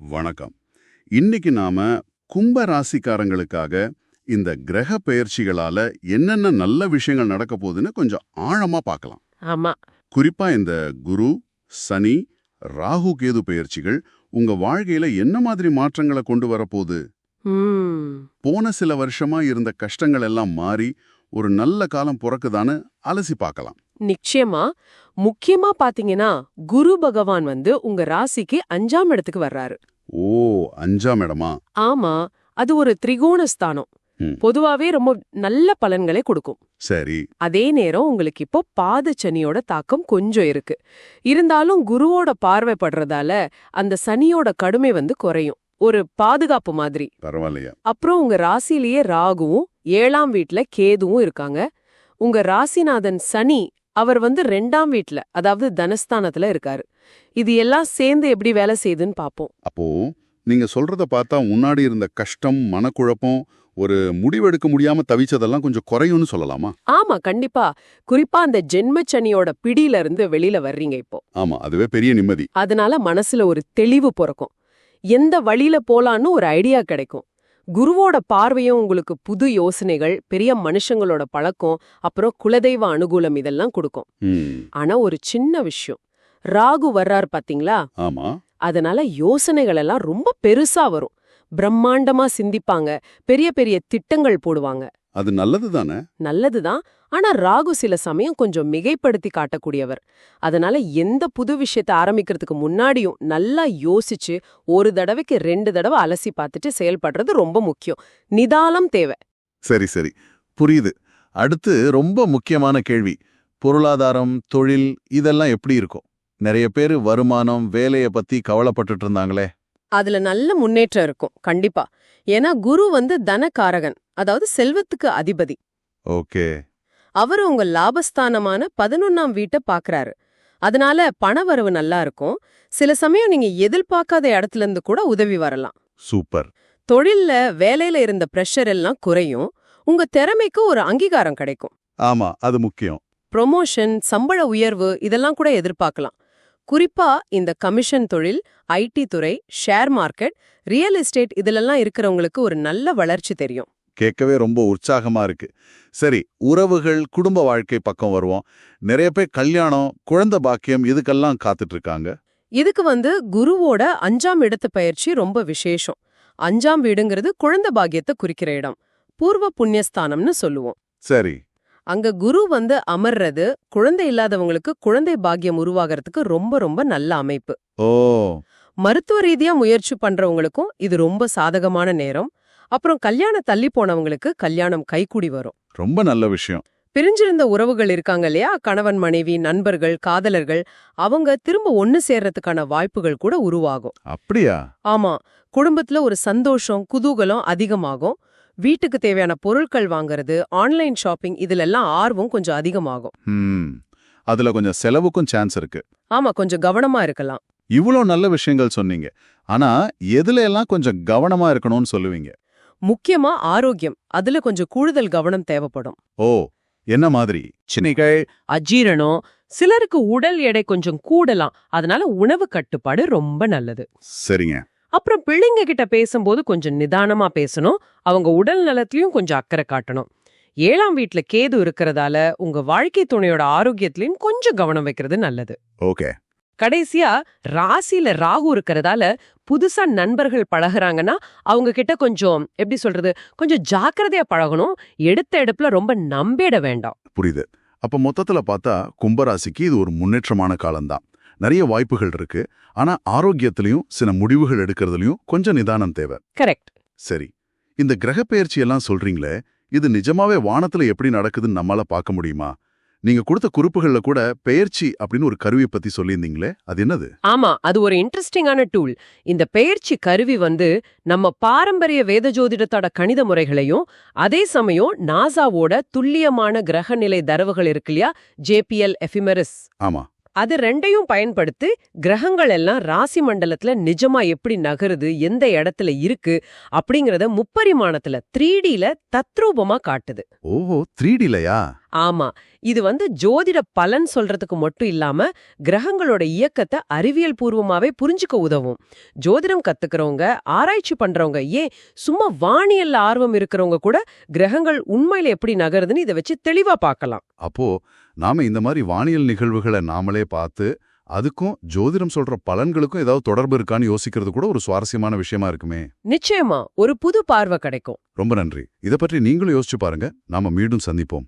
வணக்கம். இன்னைக்கு நாம கும்ப ராசிக்காரங்களுக்காக இந்த கிரக பெயர்ச்சிகளால என்னென்ன நல்ல விஷயங்கள் நடக்க போகுதுன்னு கொஞ்சம் ஆழமா பார்க்கலாம். ஆமா. குறிப்பா இந்த குரு சனி ராகு கேது பெயர்ச்சிகள் உங்க வாழ்க்கையில என்ன மாதிரி மாற்றங்களை கொண்டு வரப்போகுது போன சில வருஷமா இருந்த கஷ்டங்கள் எல்லாம் மாறி ஒரு நல்ல காலம் பிறக்குதான்னு அலசி பார்க்கலாம். நிச்சயமா. முக்கியமா பாத்தீங்கன்னா குரு பகவான் வந்து உங்க ராசிக்கு அஞ்சாம் இடத்துக்கு வர்றாரு. ஓ அஞ்சாம் இடமா ஆமா அது ஒரு திரிகோண ஸ்தானம். பொதுவாவே ரொம்ப நல்ல பலன்களை கொடுக்கும். சரி. அதே நேரம் உங்களுக்கு இப்போ பாத சனியோட தாக்கம் கொஞ்சம் இருக்கு. இருந்தாலும் குருவோட பார்வை படுறதால அந்த சனியோட கடுமை வந்து குறையும். ஒரு பாதுகாப்பு மாதிரி. பரவாயில்லையா. அப்புறம் உங்க ராசிலேயே ராகுவும் ஏழாம் வீட்ல கேதுவும் இருக்காங்க. உங்க ராசிநாதன் சனி அவர் வந்து ரெண்டாம் வீட்ல அதாவது தனஸ்தானத்துல இருக்காரு. இது எல்லாம் சேர்ந்து எப்படி வேலை செய்யுதுன்னு பாப்போம். அப்போ நீங்க சொல்றத பார்த்தா முன்னாடி இருந்த கஷ்டம் மனக்குழப்பம் ஒரு முடிவெடுக்க முடியாம தவிச்சதெல்லாம் கொஞ்சம் குறையும்னு சொல்லலாமா? ஆமா கண்டிப்பா. குறிப்பா அந்த ஜென்மச்சனியோட பிடியில இருந்து வெளியில வர்றீங்க இப்போ. ஆமா அதுவே பெரிய நிம்மதி. அதனால மனசுல ஒரு தெளிவு பிறக்கும். எந்த வழியில போலான்னு ஒரு ஐடியா கிடைக்கும். குருவோட பார்வையும் உங்களுக்கு புது யோசனைகள் பெரிய மனுஷங்களோட பழக்கம் அப்புறம் குலதெய்வ அனுகூலம் இதெல்லாம் கொடுக்கும். ஆனா ஒரு சின்ன விஷயம். ராகு வர்றார் பாத்தீங்களா? அதனால யோசனைகள் எல்லாம் ரொம்ப பெருசா வரும். பிரம்மாண்டமா சிந்திப்பாங்க. பெரிய பெரிய திட்டங்கள் போடுவாங்க. அது நல்லது தானே? நல்லதுதான் ஆனா ராகு சில சமயம் கொஞ்சம் மிகைப்படுத்தி காட்டக்கூடியவர். அதனால எந்த புது விஷயத்தை ஆரம்பிக்கிறதுக்கு முன்னாடியும் நல்லா யோசிச்சு ஒரு தடவைக்கு ரெண்டு தடவை அலசி பார்த்துட்டு செயல்படுறது ரொம்ப முக்கியம். நிதானம் தேவை. சரி சரி. புரியுது. அடுத்து ரொம்ப முக்கியமான கேள்வி. பொருளாதாரம் தொழில் இதெல்லாம் எப்படி இருக்கும்? நிறைய பேர் வருமானம் வேலைய பத்தி கவலைப்பட்டுட்டு இருந்தாங்களே. அதுல நல்ல முன்னேற்றம் இருக்கும் கண்டிப்பா. ஏன்னா குரு வந்து தனகாரகன் அதாவது செல்வத்துக்கு அதிபதி. ஓகே. அவர் உங்க லாபஸ்தானமான பதினொன்னாம் வீட்டை பாக்குறாரு. அதனால பணவரவு நல்லா இருக்கும். சில சமயம் நீங்க எதிர்பார்க்காத இடத்துல இருந்து கூட உதவி வரலாம். சூப்பர். தொழில்ல வேலையில இருந்த பிரஷர் எல்லாம் குறையும். உங்க திறமைக்கு ஒரு அங்கீகாரம் கிடைக்கும். ஆமா அது முக்கியம். ப்ரொமோஷன் சம்பள உயர்வு இதெல்லாம் கூட எதிர்பார்க்கலாம். குறிப்பா இந்த கமிஷன் தொழில் ஐடி துறை ஷேர் மார்க்கெட் ரியல் எஸ்டேட் இதிலெல்லாம் இருக்கிறவங்களுக்கு ஒரு நல்ல வளர்ச்சி தெரியும். கேட்கவே ரொம்ப உற்சாகமா இருக்கு. சரி உறவுகள் குடும்ப வாழ்க்கை பக்கம் வருவோம். நிறைய பேர் கல்யாணம் குழந்தை பாக்கியம் இதுக்கெல்லாம் காத்துட்டு இருக்காங்க இதுக்கு வந்து குருவோட அஞ்சாம் இடத்து பயிற்சி ரொம்ப விசேஷம். அஞ்சாம் வீடுங்கிறது குழந்தை பாக்கியத்தை குறிக்கிற இடம். பூர்வ புண்ணியஸ்தானம்னு சொல்லுவோம். சரி. அங்க குரு வந்து அமர்றது குழந்தை இல்லாதவங்களுக்கு குழந்தை பாக்கியம் உருவாகிறதுக்கு ரொம்ப ரொம்ப நல்ல அமைப்பு. ஓ. மருத்துவ ரீதியா முயற்சி பண்றவங்களுக்கும் இது ரொம்ப சாதகமான நேரம். அப்புறம் கல்யாணம் தள்ளி போனவங்களுக்கு கல்யாணம் கைக்கூடி வரும். ரொம்ப நல்ல விஷயம். பிரிஞ்சிருந்த உறவுகள் இருக்காங்க இல்லையா? கணவன் மனைவி நண்பர்கள் காதலர்கள் அவங்க திரும்ப ஒன்னு சேர்றதுக்கான வாய்ப்புகள் கூட உருவாகும். அப்படியா? ஆமா. குடும்பத்துல ஒரு சந்தோஷம் குதூகலம் அதிகமாகும். வீட்டுக்கு தேவையான பொருட்கள் வாங்குறது ஆன்லைன் ஷாப்பிங் இதுலெல்லாம் ஆர்வம் கொஞ்சம் அதிகமாகும். அதுல கொஞ்சம் செலவுக்கும் சான்ஸ் இருக்கு. ஆமா கொஞ்சம் கவனமா இருக்கலாம். இவ்வளோ நல்ல விஷயங்கள் சொன்னீங்க. ஆனா எதுல எல்லாம் கொஞ்சம் கவனமா இருக்கணும்னு சொல்லுவீங்க? முக்கியமா ஆரோக்கியம். அதுல கொஞ்சம் கூடுதல் கவனம் தேவைப்படும். ஓ என்ன மாதிரி? சின்னிகள்? அஜீரணம். சிலருக்கு உடல் எடை கொஞ்சம் கூடலாம். அதனால உணவு கட்டுப்பாடு ரொம்ப நல்லது. சரிங்க. அப்புறம் பிள்ளைங்க கிட்ட பேசும்போது கொஞ்சம் நிதானமா பேசணும். அவங்க உடல் நலத்திலயும் கொஞ்சம் அக்கறை காட்டணும். ஏழாம் வீட்ல கேது இருக்கிறதால உங்க வாழ்க்கை துணையோட ஆரோக்கியத்திலயும் கொஞ்சம் கவனம் வைக்கிறது நல்லது. ஓகே. கடைசியா ராசியில ராகு இருக்கிறதால புதுசா நண்பர்கள் பழகுறாங்கன்னா அவங்க கிட்ட கொஞ்சம் எப்படி சொல்றது கொஞ்சம் ஜாக்கிரதையா பழகணும். எடுத்த எடுப்புல ரொம்ப நம்பிட வேண்டாம். புரியுது. அப்ப மொத்தத்துல பார்த்தா கும்பராசிக்கு இது ஒரு முன்னேற்றமான காலம்தான். நிறைய வாய்ப்புகள் இருக்கு. ஆனா ஆரோக்கியத்திலையும் சில முடிவுகள் எடுக்கிறதுலயும் கொஞ்சம் நிதானம் தேவை. கரெக்ட் சரி. இந்த கிரக பெயர்ச்சி எல்லாம் சொல்றீங்களே இது நிஜமாவே வானத்துல எப்படி நடக்குதுன்னு நம்மால பார்க்க முடியுமா? நீங்க கொடுத்த குறிப்புகள்ல கூட பெயர்ச்சி அப்படின்னு ஒரு கருவியை பத்தி சொல்லியிருந்தீங்களே அது என்னது? ஆமா அது ஒரு இன்ட்ரெஸ்டிங்கான டூல் இந்த பெயர்ச்சி கருவி வந்து நம்ம பாரம்பரிய வேத ஜோதிடத்தோட கணித முறைகளையும் அதே சமயம் நாசாவோட துல்லியமான கிரகநிலை தரவுகள் இருக்கு இல்லையா? ஜேபிஎல் எஃபிமெரிஸ் ஆமா. அது ரெண்டையும் பயன்படுத்தி கிரகங்கள் எல்லாம் ராசி மண்டலத்துல நிஜமா எப்படி நகருது எந்த இடத்துல இருக்கு அப்படிங்கறத முப்பரிமாணத்துல த்ரீ டில தத்ரூபமா காட்டுது. ஓஹோ த்ரீ டிலையா ஆமா இது வந்து ஜோதிட பலன் சொல்றதுக்கு மட்டும் இல்லாம கிரகங்களோட இயக்கத்தை அறிவியல் பூர்வமாவே புரிஞ்சுக்க உதவும். ஜோதிடம் கத்துக்கிறவங்க ஆராய்ச்சி பண்றவங்க ஏன் சும்மா வானியல்ல ஆர்வம் இருக்கிறவங்க கூட கிரகங்கள் உண்மையில எப்படி நகருதுன்னு இதை வச்சு தெளிவா பார்க்கலாம். அப்போ நாம இந்த மாதிரி வானியல் நிகழ்வுகளை நாமளே பார்த்து அதுக்கும் ஜோதிடம் சொல்ற பலன்களுக்கும் ஏதாவது தொடர்பு இருக்கான்னு யோசிக்கிறது கூட ஒரு சுவாரஸ்யமான விஷயமா இருக்குமே. நிச்சயமா ஒரு புது பார்வை கிடைக்கும். ரொம்ப நன்றி. இத பற்றி நீங்களும் யோசிச்சு பாருங்க. நாம மீண்டும் சந்திப்போம்.